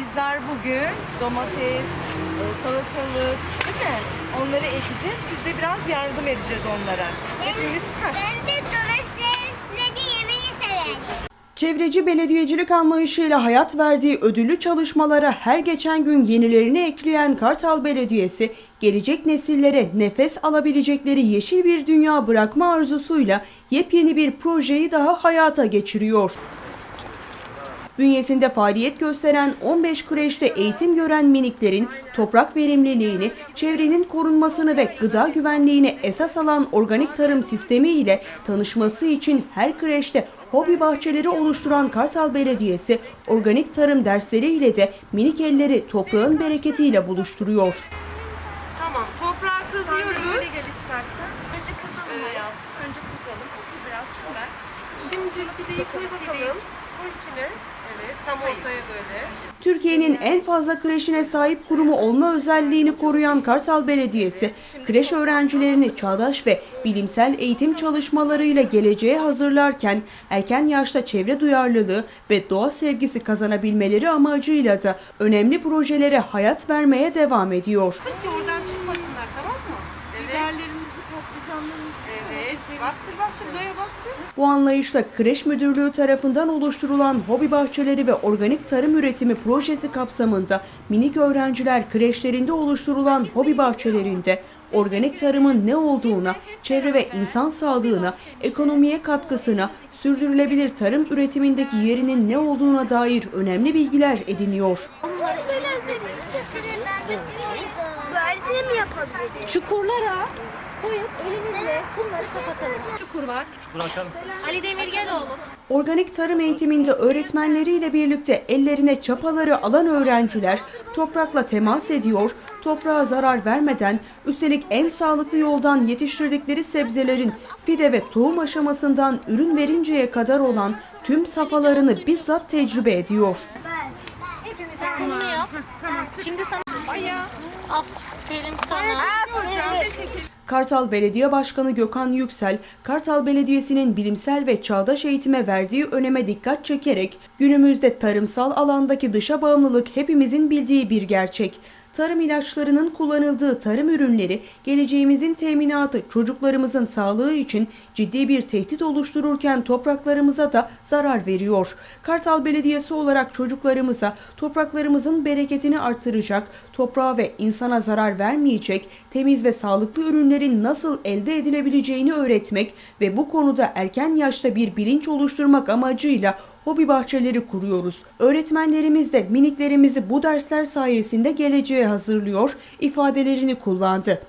Bizler bugün domates, e, salatalık değil mi? Onları ekeceğiz. Biz de biraz yardım edeceğiz onlara. Hepimiz Heh. Ben de domatesleri yemeyi severim. Çevreci belediyecilik anlayışıyla hayat verdiği ödüllü çalışmalara her geçen gün yenilerini ekleyen Kartal Belediyesi, gelecek nesillere nefes alabilecekleri yeşil bir dünya bırakma arzusuyla yepyeni bir projeyi daha hayata geçiriyor. Bünyesinde faaliyet gösteren 15 kreşte eğitim gören miniklerin toprak verimliliğini, çevrenin korunmasını ve gıda güvenliğini esas alan organik tarım sistemi ile tanışması için her kreşte hobi bahçeleri oluşturan Kartal Belediyesi, organik tarım dersleri ile de minik elleri toprağın bereketiyle buluşturuyor. Tamam toprağı kazıyoruz. Böyle gel istersen. Önce kazalım hayatım. Önce kazalım. Otur biraz çömel. Şimdi pideyi koy bakalım. Koy içine. Evet tam ortaya böyle. Türkiye'nin en fazla kreşine sahip kurumu olma özelliğini koruyan Kartal Belediyesi, kreş öğrencilerini çağdaş ve bilimsel eğitim çalışmalarıyla geleceğe hazırlarken erken yaşta çevre duyarlılığı ve doğa sevgisi kazanabilmeleri amacıyla da önemli projelere hayat vermeye devam ediyor. Ki oradan çıkmasınlar tamam mı? Evet. Biberlerimizi, patlıcanlarımızı. Evet. Bastır bastır böyle bastır. Bu anlayışla Kreş Müdürlüğü tarafından oluşturulan hobi bahçeleri ve organik tarım üretimi projesi kapsamında minik öğrenciler kreşlerinde oluşturulan hobi bahçelerinde organik tarımın ne olduğuna, çevre ve insan sağlığına, ekonomiye katkısına, sürdürülebilir tarım üretimindeki yerinin ne olduğuna dair önemli bilgiler ediniyor. Böyle mi yapabiliriz? Çukurlara koyup elinizle kumları kapatalım. Çukur var. Ali Demir gel oğlum. Organik tarım eğitiminde öğretmenleriyle birlikte ellerine çapaları alan öğrenciler toprakla temas ediyor, toprağa zarar vermeden üstelik en sağlıklı yoldan yetiştirdikleri sebzelerin fide ve tohum aşamasından ürün verinceye kadar olan tüm safhalarını bizzat tecrübe ediyor. Hepimiz yap. Şimdi sana Aferin sana. Kartal Belediye Başkanı Gökhan Yüksel, Kartal Belediyesi'nin bilimsel ve çağdaş eğitime verdiği öneme dikkat çekerek günümüzde tarımsal alandaki dışa bağımlılık hepimizin bildiği bir gerçek. Tarım ilaçlarının kullanıldığı tarım ürünleri geleceğimizin teminatı çocuklarımızın sağlığı için ciddi bir tehdit oluştururken topraklarımıza da zarar veriyor. Kartal Belediyesi olarak çocuklarımıza topraklarımızın bereketini artıracak, toprağa ve insana zarar vermeyecek, temiz ve sağlıklı ürünlerin nasıl elde edilebileceğini öğretmek ve bu konuda erken yaşta bir bilinç oluşturmak amacıyla hobi bahçeleri kuruyoruz. Öğretmenlerimiz de miniklerimizi bu dersler sayesinde geleceğe hazırlıyor ifadelerini kullandı.